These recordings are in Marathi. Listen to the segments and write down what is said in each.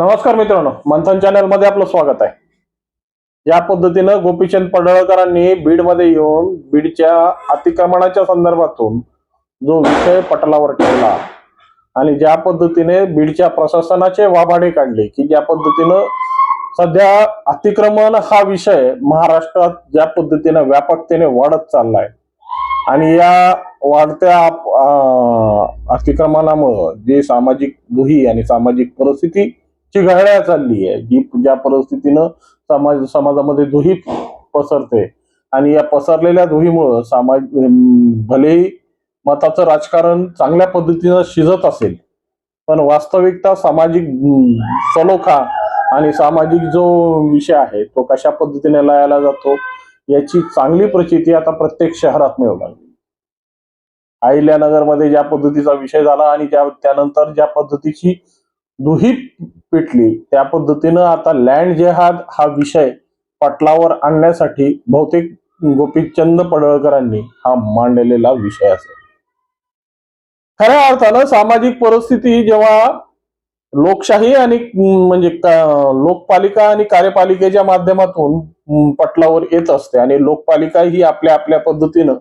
नमस्कार मित्रांनो मंथन चॅनलमध्ये आपलं स्वागत आहे. या पद्धतीनं गोपीचंद पडळकरांनी बीडमध्ये येऊन बीडच्या अतिक्रमणाच्या संदर्भातून जो विषय पटलावर ठेवला आणि ज्या पद्धतीने बीडच्या प्रशासनाचे वाभाडे काढले की ज्या पद्धतीनं सध्या अतिक्रमण हा विषय महाराष्ट्रात ज्या पद्धतीने व्यापकतेने वाढत चाललाय आणि या वाढत्या अतिक्रमणामुळं जे सामाजिक दुही आणि सामाजिक परिस्थिती चिघळ्या चालली आहे जी ज्या परिस्थितीनं समाज समाजामध्ये दुही पसरते. आणि या पसरलेल्या दुहीमुळं समाज भलेही मताचं राजकारण चांगल्या पद्धतीनं शिजत असेल पण वास्तविकता सामाजिक सलोखा आणि सामाजिक जो विषय आहे तो कशा पद्धतीने लयाला जातो याची चांगली प्रचिती आता प्रत्येक शहरात मिळू लागली. अहिल्यानगरमध्ये ज्या पद्धतीचा विषय झाला आणि ज्या त्यानंतर ज्या पद्धतीची दुही पेटली. त्या पद्धतीनं आता लँड जेहाद हा विषय पटलावर आणण्यासाठी बहुतेक गोपीचंद पडळकरांनी हा मांडलेला विषय असेल. खऱ्या अर्थानं सामाजिक परिस्थिती जेव्हा लोकशाही आणि म्हणजे लोकपालिका आणि कार्यपालिकेच्या माध्यमातून पटलावर येत असते आणि लोकपालिका ही आपल्या आपल्या पद्धतीनं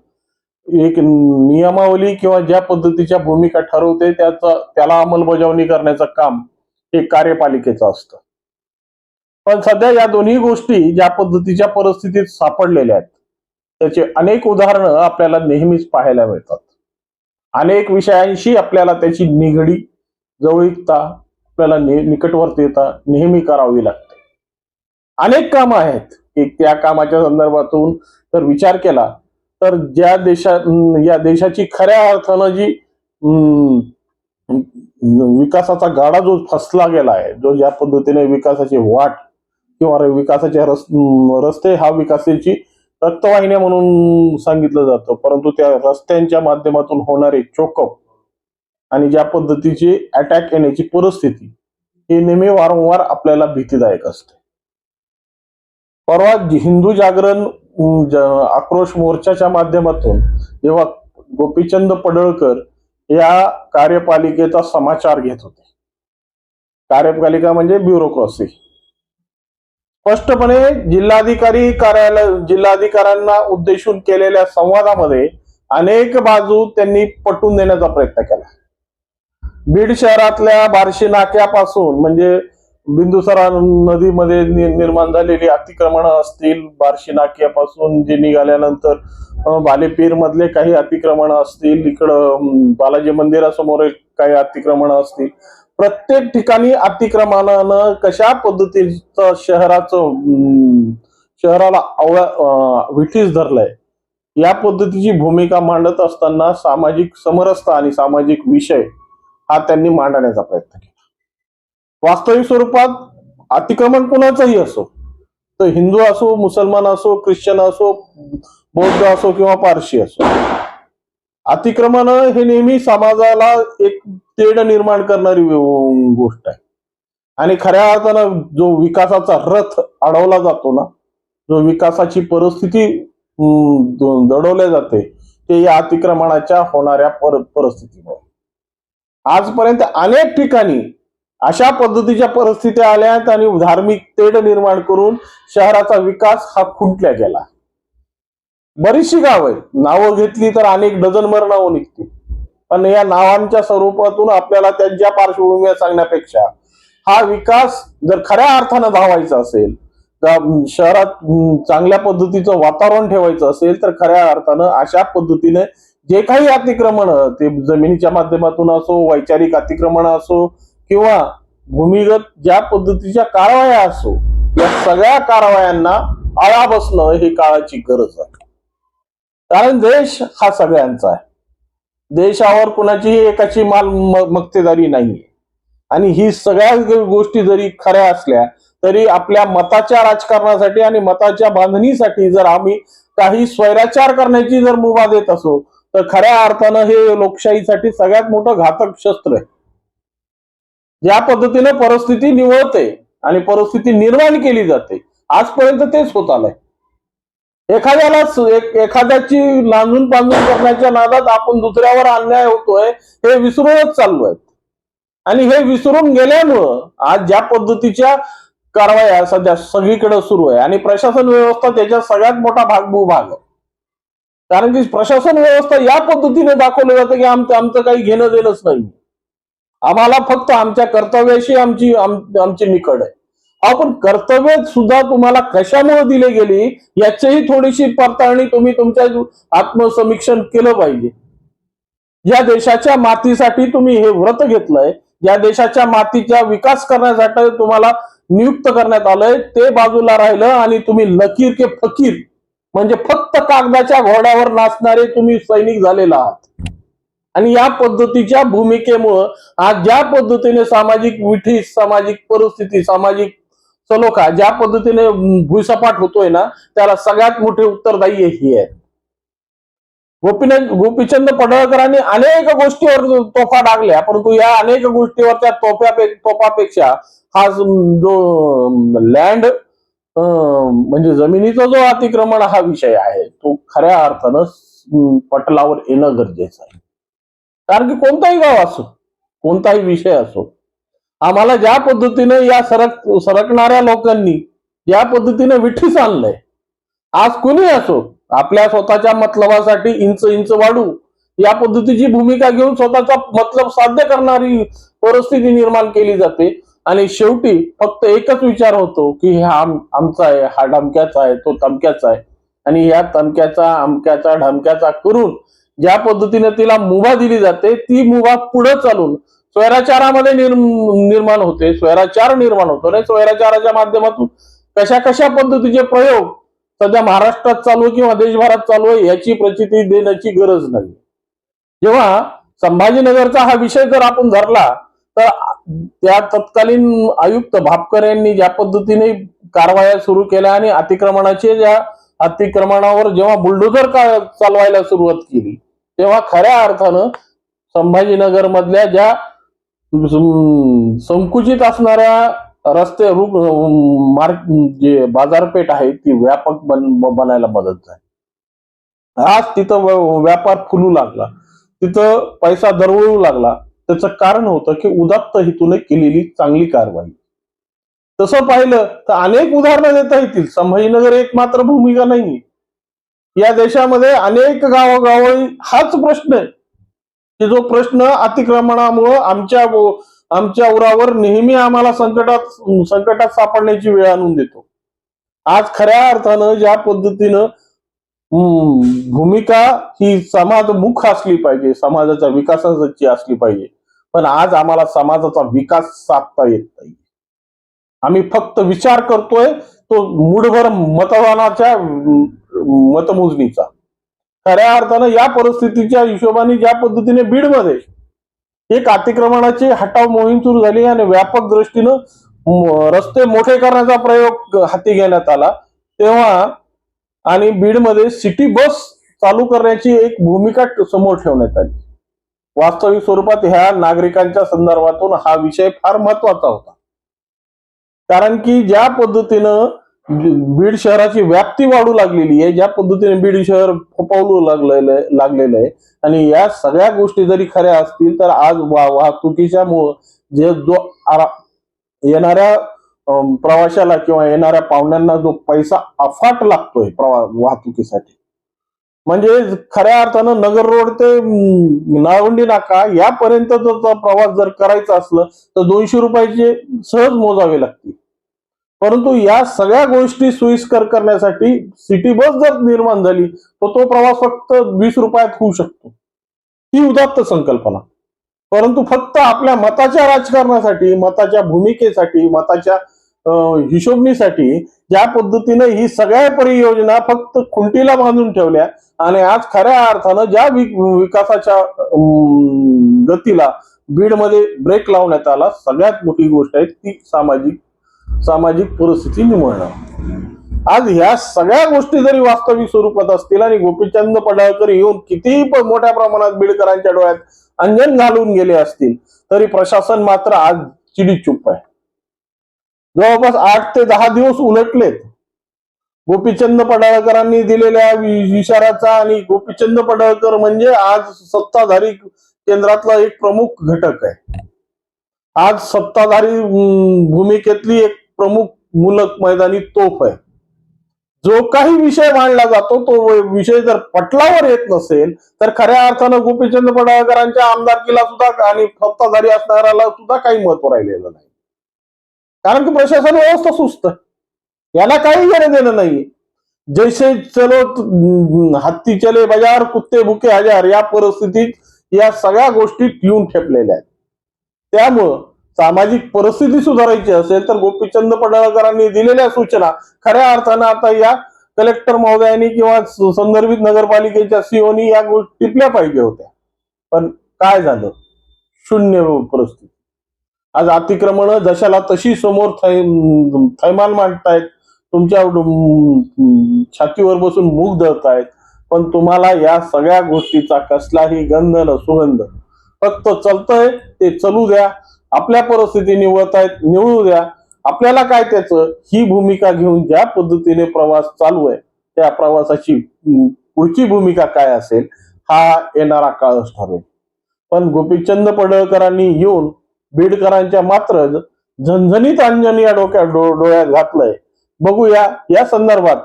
एक नियमावली किंवा ज्या पद्धतीच्या भूमिका ठरवते त्याचा त्याला अंमलबजावणी करण्याचं काम हे कार्यपालिकेचं असतं. पण सध्या या दोन्ही गोष्टी ज्या पद्धतीच्या परिस्थितीत सापडलेल्या आहेत त्याचे अनेक उदाहरणं आपल्याला नेहमीच पाहायला मिळतात. अनेक विषयांशी आपल्याला त्याची निगडी जवळीकता आपल्याला ने- निकटवर्तीता नेहमी करावी लागते. अनेक कामं आहेत. एक त्या कामाच्या संदर्भातून जर विचार केला तर ज्या देशा या देशाची खऱ्या अर्थानं जी अं, विकासाचा गाडा जो फसला गेला आहे जो ज्या पद्धतीने विकासाची वाट किंवा विकासाचे रस रस्ते हा विकासाची रक्तवाहिन्या म्हणून सांगितलं जातं. परंतु त्या रस्त्यांच्या माध्यमातून होणारे चोकअप आणि ज्या पद्धतीची अटॅक येण्याची परिस्थिती ही नेहमी वारंवार आपल्याला भीतीदायक असते. परवा हिंदू जागरण आक्रोश मोर्चाच्या माध्यमातून जेव्हा गोपीचंद पडळकर या कार्यपालिकेचा समाचार घेत होते. कार्यपालिका म्हणजे ब्युरोक्रॉसी स्पष्टपणे जिल्हाधिकारी कार्यालय जिल्हाधिकाऱ्यांना उद्देशून केलेल्या संवादामध्ये अनेक बाजू त्यांनी पटवून देण्याचा प्रयत्न केला. बीड शहरातल्या बार्शी नाक्यापासून म्हणजे बिंदुसरा नदीमध्ये नि- निर्माण झालेली अतिक्रमणं असतील बार्शी नाक्यापासून जे निघाल्यानंतर बालेपीर मधले काही अतिक्रमणं असतील इकडं बालाजी मंदिरासमोर काही अतिक्रमण असतील. प्रत्येक ठिकाणी अतिक्रमणानं कशा पद्धतीचं शहराचं शहराला अवळा विठीस धरलंय या पद्धतीची भूमिका मांडत असताना सामाजिक समरसता आणि सामाजिक विषय हा त्यांनी मांडण्याचा प्रयत्न केला. वास्तविक स्वरूपात अतिक्रमण कुणाचंही असो तर हिंदू असो मुसलमान असो ख्रिश्चन असो बौद्ध असो किंवा पारशी असो अतिक्रमण हे नेहमी समाजाला एक तेढ निर्माण करणारी गोष्ट आहे. आणि खऱ्या अर्थानं जो विकासाचा रथ अडवला जातो ना जो विकासाची परिस्थिती दडवल्या जाते ते या अतिक्रमणाच्या होणाऱ्या पर परिस्थितीमुळे. आजपर्यंत अनेक ठिकाणी अशा पद्धतीच्या परिस्थिती आल्यात आणि धार्मिक तेढ निर्माण करून शहराचा विकास हा खुंटल्या गेला. बरीचशी गाव आहेत. नावं घेतली तर अनेक डझनभर नावं निघतील. पण या नावांच्या स्वरूपातून आपल्याला त्यांच्या पार्श्वभूमीला सांगण्यापेक्षा हा विकास जर खऱ्या अर्थानं धावायचा असेल शहरात चांगल्या पद्धतीचं वातावरण ठेवायचं असेल तर खऱ्या अर्थानं अशा पद्धतीने जे काही अतिक्रमण ते जमिनीच्या माध्यमातून असो वैचारिक अतिक्रमण असो किंवा भूमिगत ज्या पद्धतीच्या कारवाया असो या सगळ्या कारवायांना आळा बसणं ही काळाची गरज आहे. कारण देश हा सगळ्यांचा आहे. देशावर कुणाचीही एकाची माल मक्तेदारी नाहीये. आणि ही सगळ्या गोष्टी जरी खऱ्या असल्या तरी आपल्या मताच्या राजकारणासाठी आणि मताच्या बांधणीसाठी जर आम्ही काही स्वैराचार करण्याची जर मुभा देत असो तर खऱ्या अर्थानं हे लोकशाहीसाठी सगळ्यात मोठं घातक शस्त्र आहे. ज्या पद्धतीने परिस्थिती निवळते आणि परिस्थिती निर्माण केली जाते आजपर्यंत तेच होत आलंय. एखाद्याला एखाद्याची लांजून पांजून करण्याच्या नादात आपण दुसऱ्यावर अन्याय होतोय हे विसरूनच चाललोय. आणि हे विसरून गेल्यामुळं आज ज्या पद्धतीच्या कारवाया सध्या सगळीकडे सुरू आहे आणि प्रशासन व्यवस्था त्याच्यात सगळ्यात मोठा भाग भूभाग आहे. कारण की प्रशासन व्यवस्था या पद्धतीने दाखवलं जातं की आमचं आमचं काही घेणं देणंच नाही. आम्हाला फक्त आमच्या कर्तव्याशी आमची आमची निकड आहे. आपण कर्तव्य सुद्धा तुम्हाला कशामुळे दिले गेली याचीही थोडीशी पडताळणी तुम्ही तुमच्या आत्मसमीक्षण केलं पाहिजे. या देशाच्या मातीसाठी तुम्ही हे व्रत घेतलंय. या देशाच्या मातीचा विकास करण्यासाठी तुम्हाला नियुक्त करण्यात आलंय. ते बाजूला राहिलं आणि तुम्ही लकीर के फकीर म्हणजे फक्त कागदाच्या घोड्यावर नाचणारे तुम्ही सैनिक झालेला आहात. आणि या पद्धतीच्या भूमिकेमुळं आज ज्या पद्धतीने सामाजिक विठी सामाजिक परिस्थिती सामाजिक सलोखा ज्या पद्धतीने भुईसपाट होतोय ना त्याला सगळ्यात मोठे उत्तरदायी ही आहे. गोपीन गोपीचंद पडळकरांनी अनेक गोष्टीवर तोफा टाकल्या परंतु या अनेक गोष्टीवरच्या तोफ्या तोफापेक्षा हा जो लँड म्हणजे जमिनीचा जो अतिक्रमण हा विषय आहे तो खऱ्या अर्थानं पटलावर येणं गरजेचं आहे. कारण की कोणताही गाव असो कोणताही विषय असो आम्हाला ज्या पद्धतीने या सरक सरकणाऱ्या लोकांनी ज्या पद्धतीने विठीस आणलंय आज कुणी असो आपल्या स्वतःच्या मतलबासाठी इंच इंच वाढू या पद्धतीची भूमिका घेऊन स्वतःचा मतलब साध्य करणारी परिस्थिती निर्माण केली जाते. आणि शेवटी फक्त एकच विचार होतो की हा आम- आमचा आहे हा डमक्याचा आहे तो तमक्याचा आहे. आणि या तमक्याचा अमक्याचा ढमक्याचा करून ज्या पद्धतीने तिला मुभा दिली जाते ती मुभा पुढे चालून स्वैराचारामध्ये निर्माण होते स्वैराचार निर्माण होतो. आणि स्वैराचाराच्या माध्यमातून कशा कशा पद्धतीचे प्रयोग सध्या महाराष्ट्रात चालू आहे किंवा देशभरात चालू आहे याची प्रचिती देण्याची गरज नाही. जेव्हा संभाजीनगरचा हा विषय जर आपण धरला तर त्या तत्कालीन आयुक्त भापकर यांनी ज्या पद्धतीने कारवाया सुरू केल्या आणि अतिक्रमणाचे ज्या अतिक्रमणावर जेव्हा बुलडोझर का चालवायला सुरुवात केली तेव्हा खऱ्या अर्थानं संभाजीनगर मधल्या ज्या संकुचित असणाऱ्या रस्ते रुग मार्ग जे बाजारपेठ आहे ती व्यापक बन बनायला मदत झाली. आज तिथं व्यापार फुलू लागला. तिथं पैसा दरवळू लागला. त्याचं कारण होतं की उदात्त हेतूने केलेली चांगली कारवाई. तसं पाहिलं तर अनेक उदाहरणं देता येतील. संभाजीनगर एक मात्र भूमिका नाही या देशामध्ये अनेक गावोगावी हाच प्रश्न आहे. की जो प्रश्न अतिक्रमणामुळं आमच्या आमच्या उरावर नेहमी आम्हाला संकटात संकटात सापडण्याची वेळ आणून देतो. आज खऱ्या अर्थानं ज्या पद्धतीनं भूमिका ही समाजमुख असली पाहिजे समाजाच्या विकासाची असली पाहिजे पण आज आम्हाला समाजाचा विकास साधता येत नाही. आम्ही फक्त विचार करतोय तो मूडभर मतदानाच्या मतमोजणीचा. खऱ्या अर्थानं या परिस्थितीच्या हिशोबाने ज्या पद्धतीने बीडमध्ये एक अतिक्रमणाची हटाव मोहीम सुरू झाली आणि व्यापक दृष्टीनं रस्ते मोठे करण्याचा प्रयोग हाती घेण्यात आला तेव्हा आणि बीडमध्ये सिटी बस चालू करण्याची एक भूमिका समोर ठेवण्यात आली. वास्तविक स्वरूपात ह्या नागरिकांच्या संदर्भातून हा विषय फार महत्त्वाचा होता. कारण की ज्या पद्धतीनं बीड शहराची व्याप्ती वाढू लागलेली आहे. ज्या पद्धतीने बीड शहर फोपावलू लागलेलं आहे- लागलेलं आहे. आणि या सगळ्या गोष्टी जरी खऱ्या असतील तर आज वाहतुकीच्या जे जो येणाऱ्या प्रवाशाला किंवा येणाऱ्या पाहुण्यांना जो पैसा अफाट लागतोय प्रवा वाहतुकीसाठी. म्हणजे खऱ्या अर्थानं नगर रोड ते नाळवंडी नाका यापर्यंत जर प्रवास जर करायचा असलं तर दोनशे रुपयाचे सहज मोजावे लागतील. परंतु या सगळ्या गोष्टी सोयीस्कर करण्यासाठी सिटी बस जर निर्माण झाली तर तो प्रवास फक्त वीस रुपयात होऊ शकतो. ही उदात्त संकल्पना. परंतु फक्त आपल्या मताच्या राजकारणासाठी मताच्या भूमिकेसाठी मताच्या हिशोबणीसाठी हिशोबनीसाठी ज्या पद्धतीने ही सगळ्या परियोजना फक्त खुंटीला बांधून ठेवल्या आणि आज खऱ्या अर्थानं ज्या विकासाच्या गतीला बीडमध्ये ब्रेक लावण्यात आला सगळ्यात मोठी गोष्ट आहे ती सामाजिक सामाजिक परिस्थिती निवडणं. आज ह्या सगळ्या गोष्टी जरी वास्तविक स्वरूपात असतील आणि गोपीचंद पडळकर येऊन कितीही मोठ्या प्रमाणात बीडकरांच्या डोळ्यात अंजन घालून गेले असतील तरी प्रशासन मात्र आज चिडी चुप आहे. जवळपास आठ ते दहा दिवस उलटलेत. गोपीचंद पडळकरांनी दिलेल्या इशाराचा आणि गोपीचंद पडळकर म्हणजे आज सत्ताधारी केंद्रातला एक प्रमुख घटक आहे. आज सत्ताधारी भूमिकेतली एक प्रमुख मूलक मैदानी तोफ आहे. जो काही विषय मांडला जातो तो विषय जर पटलावर येत नसेल तर खऱ्या अर्थानं गोपीचंद पडळकरांच्या आमदारकीला सुद्धा आणि सत्ताधारी असणाऱ्याला सुद्धा काही महत्त्व राहिलेलं नाही. कारण की प्रशासन व्यवस्था सुस्त याला काही घेणं देणं नाहीये. जैसे चलो हत्ती चले बाजार कुत्ते भुके हजार या परिस्थितीत या सगळ्या गोष्टी येऊन ठेपलेल्या आहेत. त्यामुळं सामाजिक परिस्थिती सुधारायची असेल तर गोपीचंद पडळकरांनी दिलेल्या सूचना खऱ्या अर्थानं आता या कलेक्टर महोदयांनी किंवा संदर्भित नगरपालिकेच्या सीओनी या गोष्टी टिपल्या पाहिजे होत्या. पण काय झालं? शून्य परिस्थिती. आज अतिक्रमण जशाला तशी समोर थै थैमान मांडतायत तुमच्या छातीवर बसून मूग धरतायत पण तुम्हाला या सगळ्या गोष्टीचा कसलाही गंध न सुगंध. फक्त चलतंय ते चलू द्या. आपल्या परिस्थिती निवडतायत निवडू द्या. आपल्याला काय त्याचं? ही भूमिका घेऊन ज्या पद्धतीने प्रवास चालू आहे त्या प्रवासाची पुढची भूमिका काय असेल हा येणारा काळच ठरेल. पण गोपीचंद पडळकरांनी येऊन बीडकरांच्या मात्र झणझणीत अंजनी या डोक्यात डोळ्यात घातलंय. बघूया या संदर्भात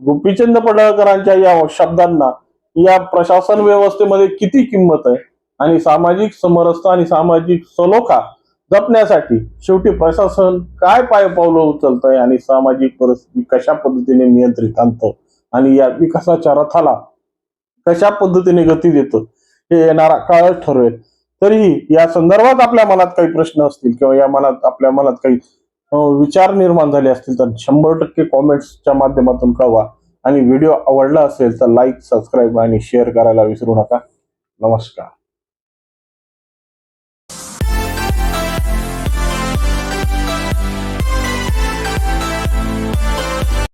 गोपीचंद पडळकरांच्या या शब्दांना या प्रशासन व्यवस्थेमध्ये किती किंमत आहे? आणि सामाजिक समरसता आणि सामाजिक सलोखा जपण्यासाठी शेवटी प्रशासन काय पाय पावलं उचलतंय आणि सामाजिक परिस्थिती कशा पद्धतीने नियंत्रित आणतं? आणि या विकासाच्या रथाला कशा पद्धतीने गती देतं? हे येणारा काळ ठरवेल. तरीही या संदर्भात आपल्या मनात काही प्रश्न असतील किंवा या मनात आपल्या मनात काही विचार निर्माण झाले असतील तर शंभर टक्के कॉमेंट्सच्या माध्यमातून कळवा. आणि व्हिडिओ आवडला असेल तर लाईक सबस्क्राईब आणि शेअर करायला विसरू नका. नमस्कार.